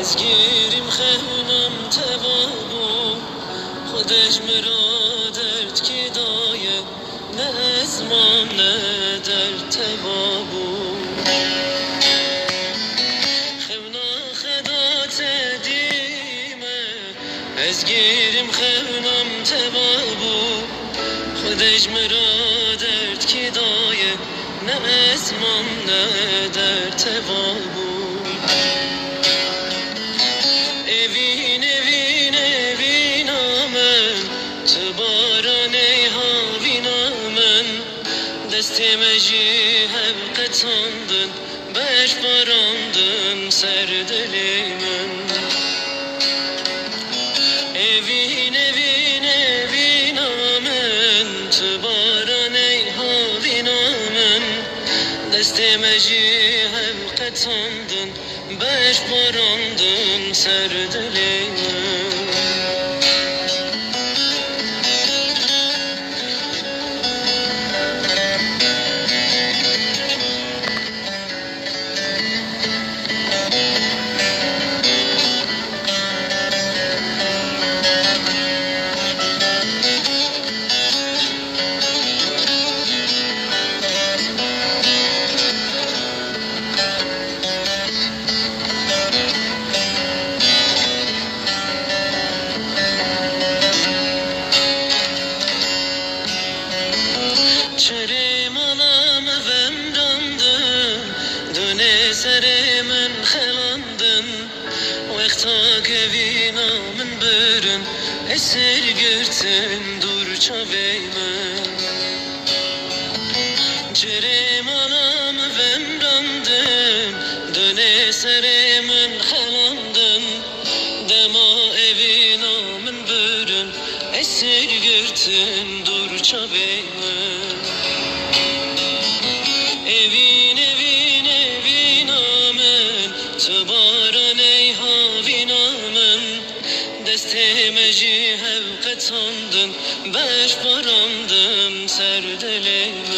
از گیریم خونم توابو خودش مرا درد که دایه نه از ما نه در توابو خونا خدات دیمه از گیریم خونم توابو خودش مرا درد که دایه نه از ما نه در توابو Destime jî hev qetandın Beş barandın ser dilê min Evin evin evin amen Tu baran ey havin amen Destime jî hev qetandın Beş barandın ser Vekta kevina min bürün Esir girtin dur çaveymin Çerim anam evim döndün Döne serimin xelandın Dema evina min bürün Esir girtin dur çaveymin Evin دست مجی حقیقتاندن بر برامدم سر دلم